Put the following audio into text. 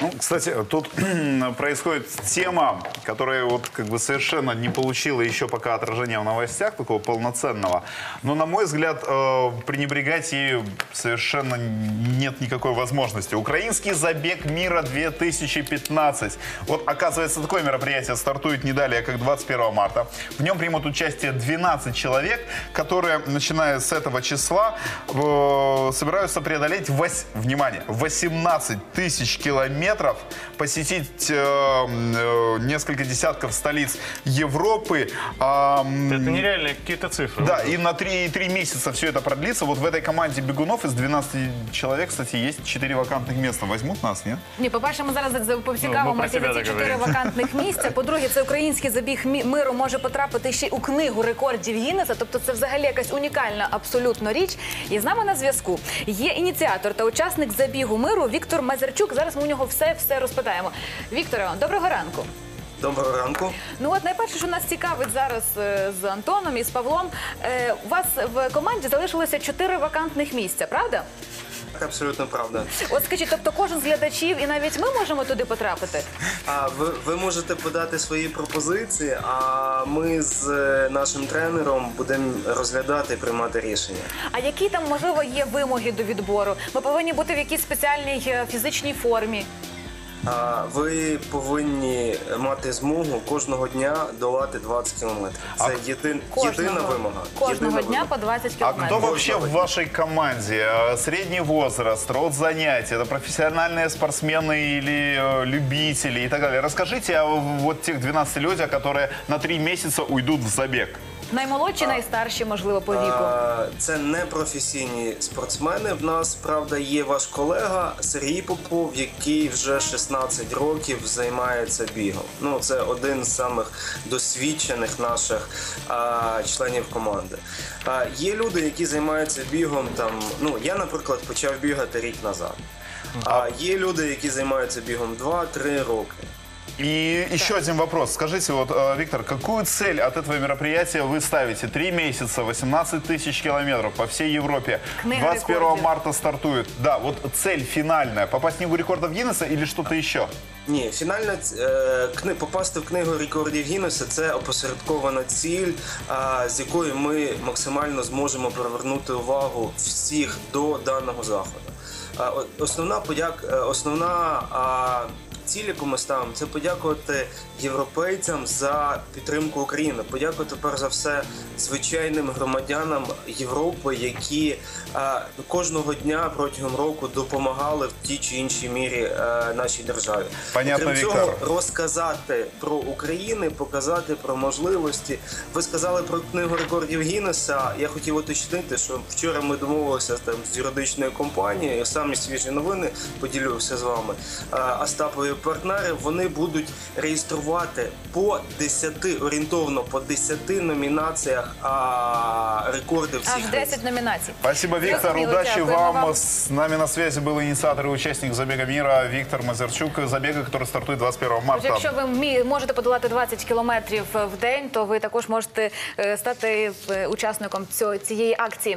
Ну, кстати, тут происходит тема, которая вот как бы совершенно не получила еще пока отражения в новостях такого полноценного. Но, на мой взгляд, э, пренебрегать ею совершенно нет никакой возможности. Украинский забег мира 2015. Вот, оказывается, такое мероприятие стартует не далее, как 21 марта. В нем примут участие 12 человек, которые, начиная с этого числа, э, собираются преодолеть, вось- внимание, 18 тысяч километров, посетить э, э, несколько десятков столиц Европы. а, м, Это нереальные какие-то цифры. да, и на 3, месяца все это продлится. Вот в этой команде бегунов из 12 человек, кстати, есть 4 вакантных места. Возьмут нас, нет? Ні, по-перше, ми зараз Ну, ми поцікавимося про за себе ці так чотири говоримо. вакантних місця. По-друге, це український забіг мі- миру може потрапити ще й у книгу рекордів Гіннеса. Тобто це взагалі якась унікальна абсолютно річ. І з нами на зв'язку є ініціатор та учасник забігу миру Віктор Мазерчук. Зараз ми у нього все все розпитаємо. Вікторе, доброго ранку. Доброго ранку. Ну от найперше, що нас цікавить зараз е, з Антоном і з Павлом. е, У вас в команді залишилося чотири вакантних місця, правда? Так, абсолютно правда. От скажіть, тобто кожен з глядачів і навіть ми можемо туди потрапити? А ви, ви можете подати свої пропозиції, а ми з е, нашим тренером будемо розглядати і приймати рішення. А які там можливо є вимоги до відбору? Ми повинні бути в якійсь спеціальній фізичній формі А ви повинні мати змогу кожного дня долати 20 кілометрів. Це єдин, єдина вимога. кожного Єдина дня вимога. по 20 А кілометрів. кто вообще в вашей команде? Э, Средний возраст, род занятий, это профессиональные спортсмены или э, любители и так далее. Расскажите о вот тех 12 людях, которые на 3 месяца уйдут в забег. Наймолодші, найстарші, можливо, по віку. А, Це не професійні спортсмени. В нас правда є ваш колега Сергій Попов, який вже 16 років займається бігом. Ну це один з самих досвідчених наших а, членів команди. А, є люди, які займаються бігом. Там ну я, наприклад, почав бігати рік назад. А є люди, які займаються бігом 2-3 роки. И еще один вопрос. Скажите, вот, э, Виктор, какую цель от этого мероприятия вы ставите? Три месяца, 18 тысяч километров по всей Европе. Книга 21 рекордов. марта стартует. Да, вот цель финальная. Попасть в книгу рекордов Гиннесса или что-то еще? Ні, фінальна е, кни, попасти в книгу рекордів Гіннеса – це опосередкована ціль, а, з якою ми максимально зможемо привернути увагу всіх до даного заходу. А, о- основна подяк, е, основна а, ціль, яку ми ставимо, це подякувати європейцям за підтримку України. Подякувати перш за все звичайним громадянам Європи, які а, кожного дня протягом року допомагали в тій чи іншій мірі е, нашій державі. Понятно, Крім цього, Віктор. розказати про Україну, показати про можливості. Ви сказали про книгу рекордів Гіннеса. Я хотів уточнити, що вчора ми домовилися там з юридичною компанією. Самі свіжі новини поділюся з вами. Е, Остапові партнери вони будуть реєструвати по 10, орієнтовно по 10 номінаціях а, рекорди всіх Аж 10 номінацій. Спасибо, Виктор. Зрозуміло, Удачи дякуємо вам. вам. С нами на связи был инициатор и участник забега мира Виктор Мазерчук. Забега, который стартует 21 Тож, марта. якщо ви вмі- можете подолати 20 кілометрів в день, то ви також можете е, стати е, учасником цього- цієї акції.